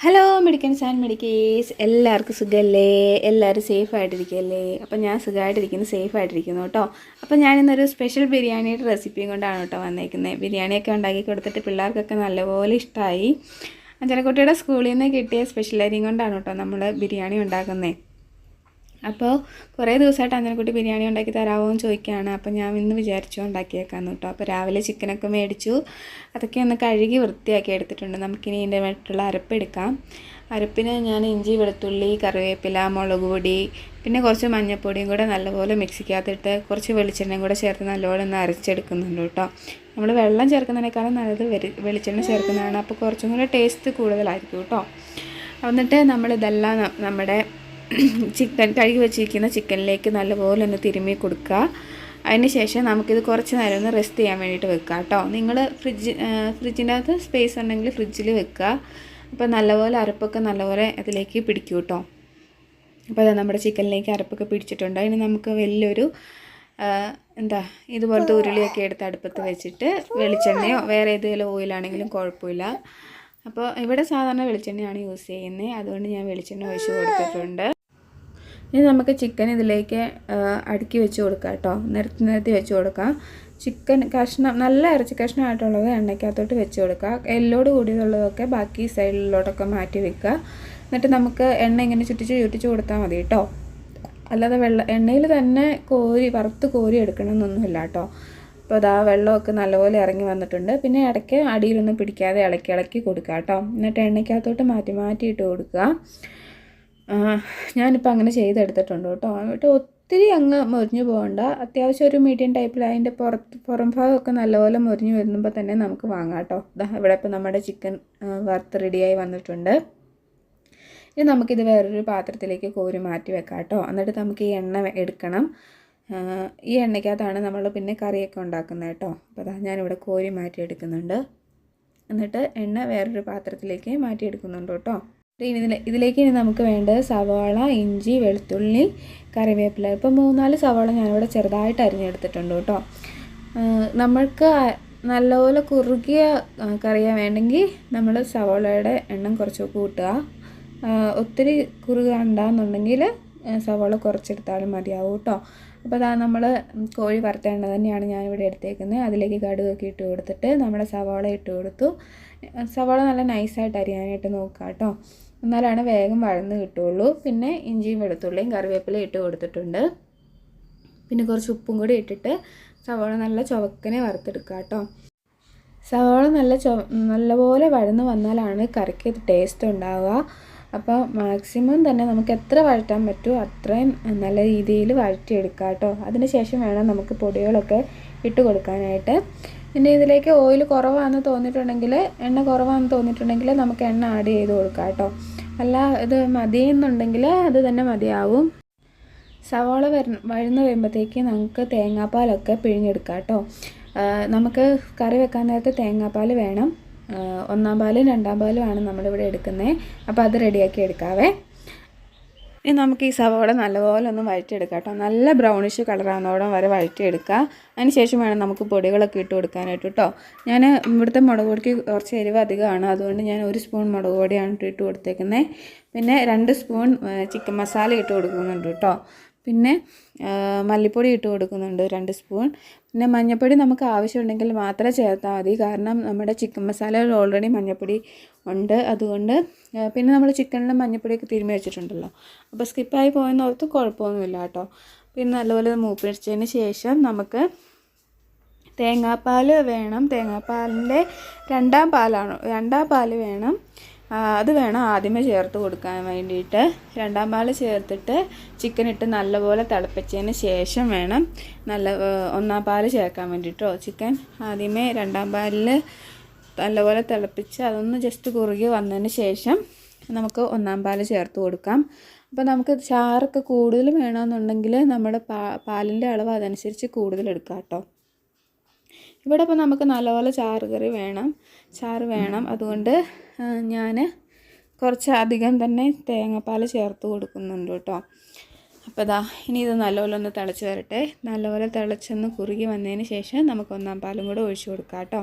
Hello മെഡിക്കൻസ് and മെഡിക്കേസ് എല്ലാവർക്കും സുഖമല്ലേ എല്ലാവരും സേഫ് ആയിട്ടിരിക്കല്ലേ അപ്പം ഞാൻ സുഖമായിട്ടിരിക്കുന്നു സേഫ് ആയിട്ടിരിക്കുന്നു കേട്ടോ. അപ്പം ഞാനിന്നൊരു സ്പെഷ്യൽ ബിരിയാണിയുടെ റെസിപ്പിയും കൊണ്ടാണ് കേട്ടോ വന്നേക്കുന്നത് ബിരിയാണിയൊക്കെ ഉണ്ടാക്കി കൊടുത്തിട്ട് പിള്ളേർക്കൊക്കെ നല്ലപോലെ ഇഷ്ടമായി അഞ്ചലക്കുട്ടിയുടെ സ്കൂളിൽ നിന്ന് കിട്ടിയ സ്പെഷ്യൽ അരിയും കൊണ്ടാണ് കേട്ടോ നമ്മൾ ബിരിയാണി ഉണ്ടാക്കുന്നത് അപ്പോൾ കുറേ ദിവസമായിട്ട് അഞ്ചനക്കുട്ടി ബിരിയാണി ഉണ്ടാക്കി തരാമോ എന്ന് ചോദിക്കുകയാണ്. അപ്പോൾ ഞാൻ ഇന്ന് വിചാരിച്ചു ഉണ്ടാക്കിയേക്കാന്ന് കേട്ടോ. അപ്പോൾ രാവിലെ ചിക്കനൊക്കെ മേടിച്ചു. അതൊക്കെ ഒന്ന് കഴുകി വൃത്തിയാക്കി എടുത്തിട്ടുണ്ട്. നമുക്കിനി ഇതിന്റെ മറ്റുള്ള അരപ്പെടുക്കാം അരപ്പിന് ഞാൻ ഇഞ്ചി വെളുത്തുള്ളി കറിവേപ്പില മുളക് പൊടി പിന്നെ കുറച്ച് മഞ്ഞൾപ്പൊടിയും കൂടെ നല്ലപോലെ മിക്സിക്കകത്തിട്ട് കുറച്ച് വെളിച്ചെണ്ണയും കൂടെ ചേർത്ത് നല്ലപോലെ ഒന്ന് അരച്ചെടുക്കുന്നുണ്ട് കേട്ടോ. നമ്മൾ വെള്ളം ചേർക്കുന്നതിനേക്കാളും നല്ലത് വെളിച്ചെണ്ണ ചേർക്കുന്നതാണ്. അപ്പോൾ കുറച്ചും കൂടെ ടേസ്റ്റ് കൂടുതലായിരിക്കും കേട്ടോ. എന്നിട്ട് നമ്മളിതെല്ലാം നമ്മുടെ ചിക്കൻ കഴുകി വെച്ചിരിക്കുന്ന ചിക്കനിലേക്ക് നല്ലപോലെ ഒന്ന് തിരുമ്മി കൊടുക്കുക. അതിന് ശേഷം നമുക്കിത് കുറച്ച് നേരം ഒന്ന് റെസ്റ്റ് ചെയ്യാൻ വേണ്ടിയിട്ട് വെക്കുക കേട്ടോ. നിങ്ങൾ ഫ്രിഡ്ജ് ഫ്രിഡ്ജിന്റെ അകത്ത് സ്പേസ് ഉണ്ടെങ്കിൽ ഫ്രിഡ്ജിൽ വെക്കുക. അപ്പോൾ നല്ലപോലെ അരപ്പൊക്കെ നല്ലപോലെ അതിലേക്ക് പിടിക്കും കേട്ടോ. അപ്പോൾ അത് നമ്മുടെ ചിക്കനിലേക്ക് അരപ്പൊക്കെ പിടിച്ചിട്ടുണ്ട്. അതിന് നമുക്ക് വലിയൊരു എന്താ ഇതുപോലത്തെ ഉരുളിയൊക്കെ എടുത്ത് അടുപ്പത്ത് വെച്ചിട്ട് വെളിച്ചെണ്ണയോ വേറെ ഏതെങ്കിലും ഓയിലാണെങ്കിലും കുഴപ്പമില്ല. അപ്പോൾ ഇവിടെ സാധാരണ വെളിച്ചെണ്ണയാണ് യൂസ് ചെയ്യുന്നത് അതുകൊണ്ട് ഞാൻ വെളിച്ചെണ്ണ ഒഴിച്ച് കൊടുത്തിട്ടുണ്ട്. ഇനി നമുക്ക് ചിക്കൻ ഇതിലേക്ക് അടുക്കി വെച്ച് കൊടുക്കാം കേട്ടോ. നിരത്തി നിരത്തി വെച്ച് കൊടുക്കാം. ചിക്കൻ കഷ്ണം നല്ല ഇറച്ചി കഷ്ണമായിട്ടുള്ളത് എണ്ണയ്ക്കകത്തോട്ട് വെച്ച് കൊടുക്കുക. എല്ലോട് കൂടിയതുള്ളതൊക്കെ ബാക്കി സൈഡിലോട്ടൊക്കെ മാറ്റി വെക്കുക. എന്നിട്ട് നമുക്ക് എണ്ണ ഇങ്ങനെ ചുറ്റിച്ച് ചുറ്റിച്ച് കൊടുത്താൽ മതി കേട്ടോ. അല്ലാതെ വെള്ള എണ്ണയിൽ തന്നെ കോരി വറുത്ത് കോരി എടുക്കണമെന്നൊന്നുമില്ല കേട്ടോ. അപ്പോൾ അതാ വെള്ളമൊക്കെ നല്ലപോലെ ഇറങ്ങി വന്നിട്ടുണ്ട്. പിന്നെ ഇടയ്ക്ക് അടിയിലൊന്നും പിടിക്കാതെ ഇളക്കി ഇളക്കി കൊടുക്കുക കേട്ടോ. എന്നിട്ട് എണ്ണയ്ക്കകത്തോട്ട് മാറ്റി മാറ്റിയിട്ട് കൊടുക്കുക. ഞാനിപ്പോൾ അങ്ങനെ ചെയ്തെടുത്തിട്ടുണ്ട് കേട്ടോ. എന്നിട്ട് ഒത്തിരി അങ്ങ് മുറിഞ്ഞു പോകണ്ട. അത്യാവശ്യം ഒരു മീഡിയം ടൈപ്പിൽ അതിന്റെ പുറത്ത് പുറം ഭാഗമൊക്കെ നല്ലപോലെ മുറിഞ്ഞു വരുമ്പോൾ തന്നെ നമുക്ക് വാങ്ങാം കേട്ടോ. ഇവിടെ ഇപ്പോൾ നമ്മുടെ ചിക്കൻ വറുത്ത് റെഡിയായി വന്നിട്ടുണ്ട്. ഇനി നമുക്കിത് വേറൊരു പാത്രത്തിലേക്ക് കോരി മാറ്റി വെക്കാം കേട്ടോ. എന്നിട്ട് നമുക്ക് ഈ എണ്ണ എടുക്കണം. ഈ എണ്ണയ്ക്കകത്താണ് നമ്മൾ പിന്നെ കറിയൊക്കെ ഉണ്ടാക്കുന്നത് കേട്ടോ. അപ്പോൾ അതാ ഞാനിവിടെ കോരി മാറ്റി എടുക്കുന്നുണ്ട് എന്നിട്ട് എണ്ണ വേറൊരു പാത്രത്തിലേക്ക് മാറ്റി എടുക്കുന്നുണ്ട് കേട്ടോ. ഇനി ഇതിലേക്ക് ഇനി നമുക്ക് വേണ്ടത് സവാള ഇഞ്ചി വെളുത്തുള്ളി കറിവേപ്പില. ഇപ്പോൾ മൂന്നാൽ സവാള ഞാനിവിടെ ചെറുതായിട്ട് അരിഞ്ഞെടുത്തിട്ടുണ്ട് കേട്ടോ. നമ്മൾക്ക് നല്ലപോലെ കുറുകിയ കറിയ വേണ്ടെങ്കിൽ നമ്മൾ സവാളയുടെ എണ്ണം കുറച്ച് കൂട്ടുക. ഒത്തിരി കുറുകണ്ടെന്നുണ്ടെങ്കിൽ സവാള കുറച്ചെടുത്താലും മതിയാവും കേട്ടോ. അപ്പോൾ അതാ നമ്മൾ കോഴി വറുത്ത എണ്ണ തന്നെയാണ് ഞാനിവിടെ എടുത്തേക്കുന്നത്. അതിലേക്ക് കടുകൊക്കെ ഇട്ട് കൊടുത്തിട്ട് നമ്മുടെ സവാള ഇട്ട് കൊടുത്തു. സവാള നല്ല നൈസായിട്ട് അരിയാനായിട്ട് നോക്കുക കേട്ടോ. എന്നാലാണ് വേഗം വഴന്ന് കിട്ടുള്ളൂ. പിന്നെ ഇഞ്ചിയും വെളുത്തുള്ളിയും കറിവേപ്പിലയും ഇട്ട് കൊടുത്തിട്ടുണ്ട്. പിന്നെ കുറച്ച് ഉപ്പും കൂടി ഇട്ടിട്ട് സവാള നല്ല ചുവക്കനെ വറുത്തെടുക്കുക കേട്ടോ. സവാള നല്ല ചൊ നല്ലപോലെ വഴന്ന് വന്നാലാണ് കറിക്ക് ടേസ്റ്റ് ഉണ്ടാവുക. അപ്പോൾ മാക്സിമം തന്നെ നമുക്ക് എത്ര വഴറ്റാൻ പറ്റുമോ അത്രയും നല്ല രീതിയിൽ വഴറ്റിയെടുക്കുക കേട്ടോ. അതിന് ശേഷം വേണം നമുക്ക് പൊടികളൊക്കെ ഇട്ട് കൊടുക്കാനായിട്ട്. പിന്നെ ഇതിലേക്ക് ഓയിൽ കുറവാണെന്ന് തോന്നിയിട്ടുണ്ടെങ്കിൽ എണ്ണ കുറവാണെന്ന് തോന്നിയിട്ടുണ്ടെങ്കിൽ നമുക്ക് എണ്ണ ആഡ് ചെയ്ത് കൊടുക്കാം കേട്ടോ. അല്ല ഇത് മതി എന്നുണ്ടെങ്കിൽ അത് തന്നെ മതിയാവും. സവാള വര വഴുന്ന് വരുമ്പോഴത്തേക്ക് നമുക്ക് തേങ്ങാപ്പാലൊക്കെ പിഴിഞ്ഞെടുക്കാം കേട്ടോ. നമുക്ക് കറി വെക്കാൻ നേരത്തെ തേങ്ങാപ്പാൽ വേണം. ഒന്നാം പാലും രണ്ടാം പാലുമാണ് നമ്മളിവിടെ എടുക്കുന്നത്. അപ്പോൾ അത് റെഡിയാക്കി എടുക്കാവേ. ഇനി നമുക്ക് ഈ സവോള നല്ലപോലെ ഒന്ന് വഴറ്റിയെടുക്കാം കേട്ടോ. നല്ല ബ്രൗണിഷ് കളറാകുന്നോടം വരെ വഴറ്റിയെടുക്കുക അതിന് ശേഷം വേണം നമുക്ക് പൊടികളൊക്കെ ഇട്ട് കൊടുക്കാനായിട്ട് കേട്ടോ. ഞാൻ ഇവിടുത്തെ മുളക് പൊടിക്ക് കുറച്ച് എരിവ് അധികമാണ്. അതുകൊണ്ട് ഞാൻ ഒരു സ്പൂൺ മുളക് പൊടിയാണ് ഇട്ട് കൊടുത്തേക്കുന്നത് പിന്നെ രണ്ട് സ്പൂൺ ചിക്കൻ മസാല ഇട്ട് കൊടുക്കുന്നുണ്ട് കേട്ടോ. പിന്നെ മല്ലിപ്പൊടി ഇട്ട് കൊടുക്കുന്നുണ്ട് രണ്ട് സ്പൂൺ പിന്നെ മഞ്ഞൾപ്പൊടി നമുക്ക് ആവശ്യമുണ്ടെങ്കിൽ മാത്രമേ ചേർത്താൽ മതി. കാരണം നമ്മുടെ ചിക്കൻ മസാലയിൽ ഓൾറെഡി മഞ്ഞൾപ്പൊടി ഉണ്ട്. അതുകൊണ്ട് പിന്നെ നമ്മൾ ചിക്കനിൽ മഞ്ഞൾപ്പൊടിയൊക്കെ തിരുമ്മി വെച്ചിട്ടുണ്ടല്ലോ. അപ്പോൾ സ്കിപ്പായി പോയെന്ന് ഓർത്ത് കുഴപ്പമൊന്നുമില്ല കേട്ടോ. പിന്നെ നല്ലപോലെ മൂപ്പിടിച്ചതിന് ശേഷം നമുക്ക് തേങ്ങാപ്പാൽ വേണം. തേങ്ങാപ്പാലിന്റെ രണ്ടാം പാലാണ് രണ്ടാം പാൽ വേണം. അത് വേണം ആദ്യമേ ചേർത്ത് കൊടുക്കാൻ വേണ്ടിയിട്ട്. രണ്ടാം പാൽ ചേർത്തിട്ട് ചിക്കൻ ഇട്ട് നല്ലപോലെ തിളപ്പിച്ചതിന് ശേഷം വേണം നല്ല ഒന്നാം പാൽ ചേർക്കാൻ വേണ്ടിയിട്ടോ ചിക്കൻ ആദ്യമേ രണ്ടാം പാലിൽ നല്ലപോലെ തിളപ്പിച്ച് അതൊന്ന് ജസ്റ്റ് കുറുകി വന്നതിന് ശേഷം നമുക്ക് ഒന്നാം പാൽ ചേർത്ത് കൊടുക്കാം. അപ്പോൾ നമുക്ക് ചാറൊക്കെ കൂടുതൽ വേണമെന്നുണ്ടെങ്കിൽ നമ്മുടെ പാ പാലിന്റെ അളവ് അതനുസരിച്ച് കൂടുതൽ എടുക്കാം കേട്ടോ. ഇവിടെ ഇപ്പോൾ നമുക്ക് നല്ലപോലെ ചാറ് കറി വേണം. ചാറ് വേണം. അതുകൊണ്ട് ഞാൻ കുറച്ച് അധികം തന്നെ തേങ്ങാപ്പാൽ ചേർത്ത് കൊടുക്കുന്നുണ്ട് കേട്ടോ. അപ്പോൾ ഇതാ ഇനി ഇത് നല്ലപോലെ ഒന്ന് തിളച്ച് വരട്ടെ. നല്ലപോലെ തിളച്ചൊന്ന് കുറുകി വന്നതിന് ശേഷം നമുക്ക് ഒന്നാം പാലും കൂടെ ഒഴിച്ചു കൊടുക്കാം കേട്ടോ.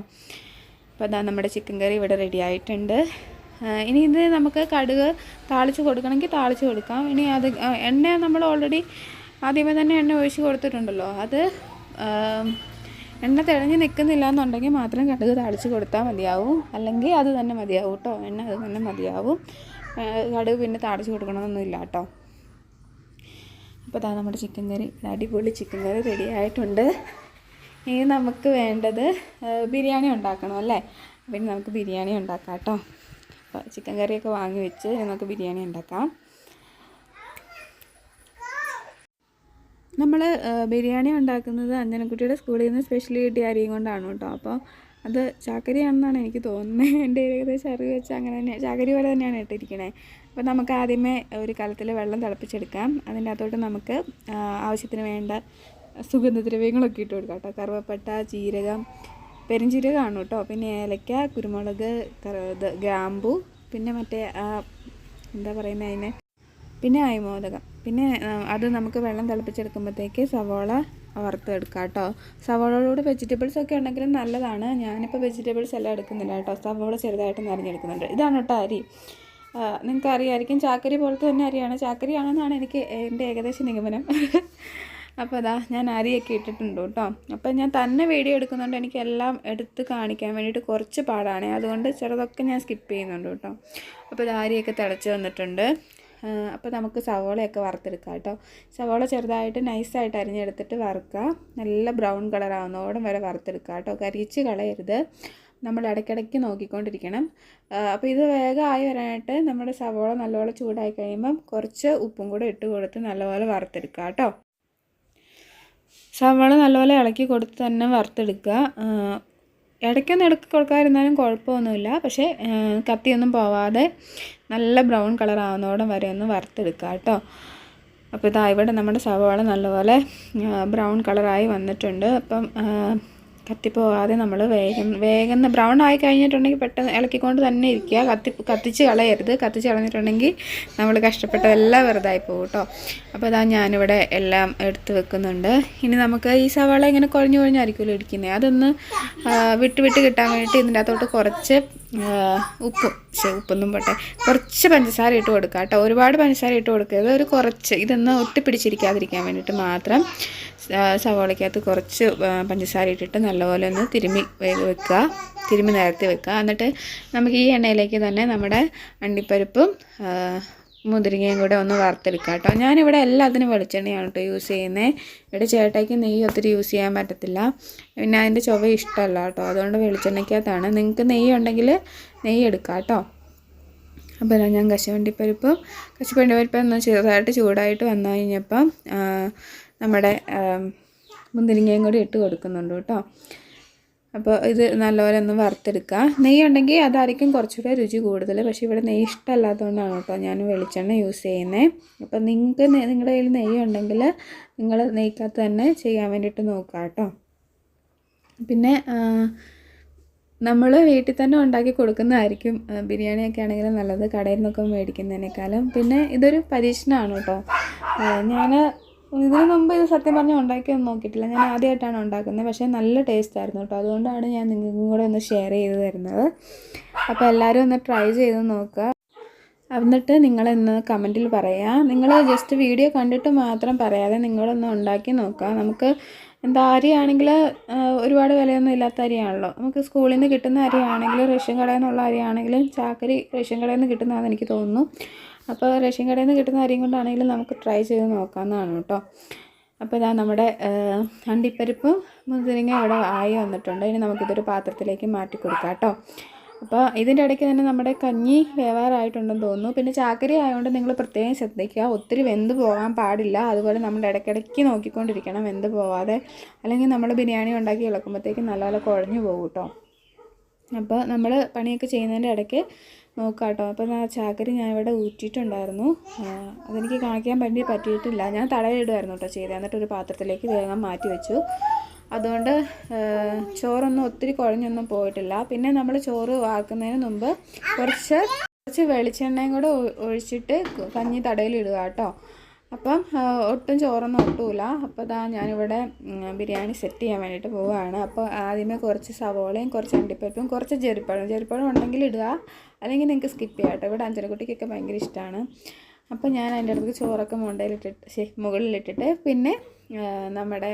അപ്പോൾ അതാ നമ്മുടെ ചിക്കൻ കറി ഇവിടെ റെഡി ആയിട്ടുണ്ട്. ഇനി ഇത് നമുക്ക് കടുക് താളിച്ച് കൊടുക്കണമെങ്കിൽ താളിച്ച് കൊടുക്കാം. ഇനി അത് എണ്ണ നമ്മൾ ഓൾറെഡി ആദ്യമേ തന്നെ എണ്ണ ഒഴിച്ച് കൊടുത്തിട്ടുണ്ടല്ലോ. അത് എണ്ണ തിളഞ്ഞ് നിൽക്കുന്നില്ല എന്നുണ്ടെങ്കിൽ മാത്രം കടുക് താളിച്ച് കൊടുത്താൽ മതിയാവും. അല്ലെങ്കിൽ അത് തന്നെ മതിയാവും കേട്ടോ. എണ്ണ അത് തന്നെ മതിയാവും. കടുക് പിന്നെ താളിച്ച് കൊടുക്കണമെന്നൊന്നുമില്ല കേട്ടോ. അപ്പോൾ അതാ നമ്മുടെ ചിക്കൻ കറി. അടിപൊളി ചിക്കൻ കറി റെഡി ആയിട്ടുണ്ട്. ഇനി നമുക്ക് വേണ്ടത് ബിരിയാണി ഉണ്ടാക്കണം അല്ലേ? പിന്നെ നമുക്ക് ബിരിയാണി ഉണ്ടാക്കാം കേട്ടോ. അപ്പോൾ ചിക്കൻ കറിയൊക്കെ വാങ്ങി വെച്ച് നമുക്ക് ബിരിയാണി ഉണ്ടാക്കാം. നമ്മൾ ബിരിയാണി ഉണ്ടാക്കുന്നത് അഞ്ജനക്കുട്ടിയുടെ സ്കൂളിൽ നിന്ന് സ്പെഷ്യലി കിട്ടിയ അരിയും കൊണ്ടാണ് കേട്ടോ. അപ്പോൾ അത് ചാക്കരിയാണെന്നാണ് എനിക്ക് തോന്നുന്നത്. എന്റെ ഏകദേശം അറിവ് വെച്ച് അങ്ങനെ തന്നെ ചാക്കരി പോലെ തന്നെയാണ് ഇട്ടിരിക്കണേ. അപ്പോൾ നമുക്ക് ആദ്യമേ ഒരു കലത്തിൽ വെള്ളം തിളപ്പിച്ചെടുക്കാം. അതിന്റെ അകത്തോട്ട് നമുക്ക് ആവശ്യത്തിന് വേണ്ട സുഗന്ധദ്രവ്യങ്ങളൊക്കെ ഇട്ട് കൊടുക്കാം കേട്ടോ. കറുവപ്പട്ട ജീരകം പെരുംജീരകമാണ് കേട്ടോ. പിന്നെ ഏലക്ക കുരുമുളക് ഗ്രാമ്പു പിന്നെ മറ്റേ എന്താ പറയുന്നത് അതിനെ? പിന്നെ അയമോദകം. പിന്നെ അത് നമുക്ക് വെള്ളം തിളപ്പിച്ചെടുക്കുമ്പോഴത്തേക്ക് സവോള വറുത്തെടുക്കാം കേട്ടോ. സവോളയോട് വെജിറ്റബിൾസ് ഒക്കെ ഉണ്ടെങ്കിലും നല്ലതാണ്. ഞാനിപ്പോൾ വെജിറ്റബിൾസ് എല്ലാം എടുക്കുന്നില്ല കേട്ടോ. സവോള ചെറുതായിട്ട് നിറഞ്ഞെടുക്കുന്നുണ്ട് ഇതാണ് കേട്ടോ അരി. നിങ്ങൾക്ക് അറിയായിരിക്കും ചാക്കരി പോലത്തെ തന്നെ അരിയാണ്. ചാക്കരിയാണെന്നാണ് എനിക്ക് എന്റെ ഏകദേശ നിഗമനം. അപ്പോൾ അതാ ഞാൻ അരിയൊക്കെ ഇട്ടിട്ടുണ്ട് കേട്ടോ. അപ്പോൾ ഞാൻ തന്നെ വീഡിയോ എടുക്കുന്നുണ്ട്. എനിക്ക് എല്ലാം എടുത്ത് കാണിക്കാൻ വേണ്ടിയിട്ട് കുറച്ച് പാടാണ്. അതുകൊണ്ട് ചെറുതൊക്കെ ഞാൻ സ്കിപ്പ് ചെയ്യുന്നുണ്ട് കേട്ടോ. അപ്പോൾ ഇത് അരിയൊക്കെ തിളച്ച് വന്നിട്ടുണ്ട്. അപ്പോൾ നമുക്ക് സവോളയൊക്കെ വറുത്തെടുക്കാം കേട്ടോ. സവോള ചെറുതായിട്ട് നൈസായിട്ട് അരിഞ്ഞെടുത്തിട്ട് വറുക്കുക നല്ല ബ്രൗൺ കളർ ആവുന്നോടം വരെ വറുത്തെടുക്കുക കേട്ടോ. കരിച്ച് കളയരുത്. നമ്മൾ ഇടയ്ക്കിടയ്ക്ക് നോക്കിക്കൊണ്ടിരിക്കണം. അപ്പോൾ ഇത് വേഗം ആയി വരാനായിട്ട് നമ്മുടെ സവോള നല്ലപോലെ ചൂടായി കഴിയുമ്പം കുറച്ച് ഉപ്പും കൂടെ ഇട്ട് കൊടുത്ത് നല്ലപോലെ വറുത്തെടുക്കുക കേട്ടോ. സവോള നല്ലപോലെ ഇളക്കി കൊടുത്ത് തന്നെ വറുത്തെടുക്കുക. ഇടയ്ക്കൊന്നും ഇടയ്ക്ക് കൊടുക്കാതിരുന്നാലും കുഴപ്പമൊന്നുമില്ല. പക്ഷേ കത്തിയൊന്നും പോവാതെ നല്ല ബ്രൗൺ കളർ ആവുന്നോടം വരെ ഒന്ന് വറുത്തെടുക്കുക കേട്ടോ. അപ്പോൾ ഇതാ ഇവിടെ നമ്മുടെ സവാള നല്ലപോലെ ബ്രൗൺ കളറായി വന്നിട്ടുണ്ട്. അപ്പം ആ, കത്തിപ്പോവാതെ നമ്മൾ വേഗം വേഗം ബ്രൗൺ ആയി കഴിഞ്ഞിട്ടുണ്ടെങ്കിൽ പെട്ടെന്ന് ഇളക്കിക്കൊണ്ട് തന്നെ ഇരിക്കുക. കത്തി കത്തിച്ച് കളയരുത്. കത്തിച്ച് കളഞ്ഞിട്ടുണ്ടെങ്കിൽ നമ്മൾ കഷ്ടപ്പെട്ടതെല്ലാം വെറുതായി പോകും കേട്ടോ അപ്പോൾ ഇതാ ഞാനിവിടെ എല്ലാം എടുത്ത് വെക്കുന്നുണ്ട്. ഇനി നമുക്ക് ഈ സവാള ഇങ്ങനെ കുഴഞ്ഞു കുഴഞ്ഞായിരിക്കുമല്ലോ ഇരിക്കുന്നത് അതൊന്ന് വിട്ട് വിട്ട് കിട്ടാൻ വേണ്ടിയിട്ട് ഇതിന്റെ അകത്തോട്ട് കുറച്ച് ഉപ്പ്. പക്ഷേ ഉപ്പൊന്നും പോട്ടെ. കുറച്ച് പഞ്ചസാര ഇട്ട് കൊടുക്കുക കേട്ടോ. ഒരുപാട് പഞ്ചസാര ഇട്ട് കൊടുക്കരുത്. ഒരു കുറച്ച്. ഇതൊന്ന് ഒട്ടിപ്പിടിച്ചിരിക്കാതിരിക്കാൻ വേണ്ടിയിട്ട് മാത്രം സവോളയ്ക്കകത്ത് കുറച്ച് പഞ്ചസാര ഇട്ടിട്ട് നല്ലപോലെ ഒന്ന് തിരുമ്മി വെ- വെക്കുക തിരുമ്മി നിരത്തി വെക്കുക എന്നിട്ട് നമുക്ക് ഈ എണ്ണയിലേക്ക് തന്നെ നമ്മുടെ അണ്ടിപ്പരിപ്പും മുതിരിങ്ങയും കൂടെ ഒന്ന് വറുത്തെടുക്കുക കേട്ടോ. ഞാനിവിടെ എല്ലാത്തിനും വെളിച്ചെണ്ണയാണ് കേട്ടോ യൂസ് ചെയ്യുന്നത് ഇവിടെ ചേട്ടയ്ക്ക് നെയ്യ് ഒത്തിരി യൂസ് ചെയ്യാൻ പറ്റത്തില്ല. പിന്നെ അതിന്റെ ചുവ ഇഷ്ടമല്ല കേട്ടോ. അതുകൊണ്ട് വെളിച്ചെണ്ണയ്ക്കകത്താണ്. നിങ്ങൾക്ക് നെയ്യ് ഉണ്ടെങ്കിൽ നെയ്യ് എടുക്കാം കേട്ടോ. അപ്പോൾ ഞാൻ കശുവണ്ടിപ്പരിപ്പും കശുവണ്ടിപ്പരിപ്പ് ഒന്ന് ചെറുതായിട്ട് ചൂടായിട്ട് വന്നു കഴിഞ്ഞപ്പം നമ്മുടെ മുന്തിരിങ്ങയും കൂടി ഇട്ട് കൊടുക്കുന്നുണ്ട് കേട്ടോ. അപ്പോൾ ഇത് നല്ലപോലെ ഒന്ന് വറുത്തെടുക്കുക നെയ്യ് ഉണ്ടെങ്കിൽ അതായിരിക്കും കുറച്ചുകൂടെ രുചി കൂടുതൽ പക്ഷേ ഇവിടെ നെയ്യ് ഇഷ്ടമല്ലാത്തതുകൊണ്ടാണ് കേട്ടോ ഞാൻ വെളിച്ചെണ്ണ യൂസ് ചെയ്യുന്നത് അപ്പോൾ നിങ്ങൾക്ക് നിങ്ങളുടെ കയ്യിൽ നെയ്യ് ഉണ്ടെങ്കിൽ നിങ്ങൾ നെയ്ക്കകത്ത് തന്നെ ചെയ്യാൻ വേണ്ടിയിട്ട് നോക്കുക കേട്ടോ. പിന്നെ നമ്മൾ വീട്ടിൽ തന്നെ ഉണ്ടാക്കി കൊടുക്കുന്നതായിരിക്കും. ബിരിയാണിയൊക്കെ ആണെങ്കിലും നല്ലത്. കടയിൽ നിന്നൊക്കെ മേടിക്കുന്നതിനേക്കാളും. പിന്നെ ഇതൊരു പരീക്ഷണമാണ് കേട്ടോ. ഞാൻ ഇതിനു മുമ്പ് ഇത് സത്യം പറഞ്ഞ് ഉണ്ടാക്കിയൊന്നും നോക്കിയിട്ടില്ല. ഞാൻ ആദ്യമായിട്ടാണ് ഉണ്ടാക്കുന്നത്. പക്ഷേ നല്ല ടേസ്റ്റ് ആയിരുന്നു കേട്ടോ. അതുകൊണ്ടാണ് ഞാൻ നിങ്ങൾക്കും കൂടെ ഒന്ന് ഷെയർ ചെയ്ത് തരുന്നത്. അപ്പോൾ എല്ലാവരും ഒന്ന് ട്രൈ ചെയ്ത് നോക്കുക. എന്നിട്ട് നിങ്ങളിന്ന് കമന്റിൽ പറയാം. നിങ്ങൾ ജസ്റ്റ് വീഡിയോ കണ്ടിട്ട് മാത്രം പറയാതെ നിങ്ങളൊന്ന് ഉണ്ടാക്കി നോക്കുക. നമുക്ക് എന്താ അരിയാണെങ്കിൽ ഒരുപാട് വിലയൊന്നും ഇല്ലാത്ത അരിയാണല്ലോ. നമുക്ക് സ്കൂളിൽ നിന്ന് കിട്ടുന്ന അരിയാണെങ്കിലും റേഷൻ കടയിൽ നിന്നുള്ള അരിയാണെങ്കിലും ചാക്കരി റേഷൻ കടയിൽ നിന്ന് കിട്ടുന്നതാണെന്ന് എനിക്ക് തോന്നുന്നു. അപ്പോൾ റേഷൻ കടയിൽ നിന്ന് കിട്ടുന്ന അരിയും കൊണ്ടാണെങ്കിലും നമുക്ക് ട്രൈ ചെയ്ത് നോക്കാവുന്നതാണ് കേട്ടോ. അപ്പോൾ ഇതാ നമ്മുടെ അണ്ടിപ്പരിപ്പും മുന്തിരിങ്ങ ഇവിടെ ആയി വന്നിട്ടുണ്ട്. ഇനി നമുക്കിതൊരു പാത്രത്തിലേക്ക് മാറ്റി കൊടുക്കാം കേട്ടോ. അപ്പോൾ ഇതിന്റെ ഇടയ്ക്ക് തന്നെ നമ്മുടെ കഞ്ഞി വേവാറായിട്ടുണ്ടെന്ന് തോന്നുന്നു. പിന്നെ ചാക്കരി ആയതുകൊണ്ട് നിങ്ങൾ പ്രത്യേകം ശ്രദ്ധിക്കുക. ഒത്തിരി വെന്ത് പോകാൻ പാടില്ല. അതുപോലെ നമ്മൾ ഇടയ്ക്കിടയ്ക്ക് നോക്കിക്കൊണ്ടിരിക്കണം വെന്ത് പോവാതെ. അല്ലെങ്കിൽ നമ്മൾ ബിരിയാണി ഉണ്ടാക്കി ഇളക്കുമ്പോഴത്തേക്കും നല്ലപോലെ കുഴഞ്ഞു പോകും കേട്ടോ. അപ്പോൾ നമ്മൾ പണിയൊക്കെ ചെയ്യുന്നതിന്റെ ഇടയ്ക്ക് നോക്കാം കേട്ടോ അപ്പം ആ ചാക്കരി ഞാൻ ഇവിടെ ഊറ്റിയിട്ടുണ്ടായിരുന്നു അതെനിക്ക് കാണിക്കാൻ വേണ്ടി പറ്റിയിട്ടില്ല. ഞാൻ തടയിടുമായിരുന്നു കേട്ടോ ചെയ്തത് എന്നിട്ട് ഒരു പാത്രത്തിലേക്ക് വേഗം മാറ്റി വെച്ചു. അതുകൊണ്ട് ചോറൊന്നും ഒത്തിരി കുഴഞ്ഞൊന്നും പോയിട്ടില്ല. പിന്നെ നമ്മൾ ചോറ് വാർക്കുന്നതിന് മുമ്പ് കുറച്ച് കുറച്ച് വെളിച്ചെണ്ണയും കൂടെ ഒഴിച്ചിട്ട് കഞ്ഞി തടയിലിടുക കേട്ടോ അപ്പം ഒട്ടും ചോറൊന്നും ഒട്ടൂല. അപ്പോൾ ഇതാ ഞാനിവിടെ ബിരിയാണി സെറ്റ് ചെയ്യാൻ വേണ്ടിയിട്ട് പോവുകയാണ് അപ്പോൾ ആദ്യമേ കുറച്ച് സവോളയും കുറച്ച് അണ്ടിപ്പരിപ്പും കുറച്ച് ചെരുപ്പഴം. ചെരുപ്പഴം ഉണ്ടെങ്കിൽ ഇടുക. അല്ലെങ്കിൽ നിങ്ങൾക്ക് സ്കിപ്പ് ചെയ്യാം കേട്ടോ. ഇവിടെ അഞ്ചരക്കുട്ടിക്കൊക്കെ ഭയങ്കര ഇഷ്ടമാണ് അപ്പോൾ ഞാൻ അതിന്റെ അടുത്ത് ചോറൊക്കെ മുണ്ടയിലിട്ടിട്ട് ശരി മുകളിലിട്ടിട്ട് പിന്നെ നമ്മുടെ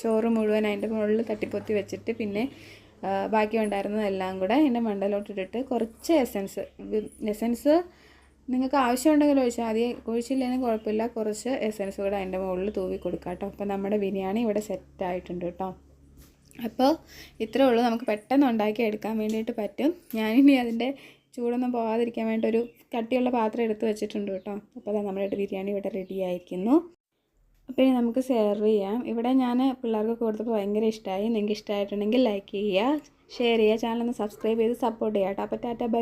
ചോറ് മുഴുവൻ അതിന്റെ മുകളിൽ തട്ടിപ്പൊത്തി വെച്ചിട്ട് പിന്നെ ബാക്കി ഉണ്ടായിരുന്നതെല്ലാം കൂടെ എന്റെ മണ്ടയിലോട്ടിട്ടിട്ട് കുറച്ച് എസൻസ് എസൻസ് നിങ്ങൾക്ക് ആവശ്യമുണ്ടെങ്കിൽ ഒഴിച്ചാൽ മതി. ഒഴിച്ചില്ലെങ്കിൽ കുഴപ്പമില്ല. കുറച്ച് എസെൻസ് കൂടെ അതിന്റെ മുകളിൽ തൂവി കൊടുക്കാം കേട്ടോ. അപ്പോൾ നമ്മുടെ ബിരിയാണി ഇവിടെ സെറ്റ് ആയിട്ടുണ്ട് കേട്ടോ. അപ്പോൾ ഇത്രേ ഉള്ളൂ. നമുക്ക് പെട്ടെന്ന് ഉണ്ടാക്കി എടുക്കാൻ വേണ്ടിയിട്ട് പറ്റും. ഞാനിനി അതിന്റെ ചൂടൊന്നും പോകാതിരിക്കാൻ വേണ്ടി ഒരു കട്ടിയുള്ള പാത്രം എടുത്ത് വെച്ചിട്ടുണ്ട് കേട്ടോ. അപ്പോൾ അതാ നമ്മുടെ ബിരിയാണി ഇവിടെ റെഡി ആയിരിക്കുന്നു. അപ്പോൾ ഇനി നമുക്ക് സെർവ് ചെയ്യാം. ഇവിടെ ഞാൻ പിള്ളേർക്ക് കൊടുത്തപ്പോൾ ഭയങ്കര ഇഷ്ടമായി നിങ്ങൾക്ക് ഇഷ്ടമായിട്ടുണ്ടെങ്കിൽ ലൈക്ക് ചെയ്യുക ഷെയർ ചെയ്യുക ചാനൽ ഒന്ന് സബ്സ്ക്രൈബ് ചെയ്ത് സപ്പോർട്ട് ചെയ്യാം കേട്ടോ. അപ്പോൾ ടാറ്റ ബൈ.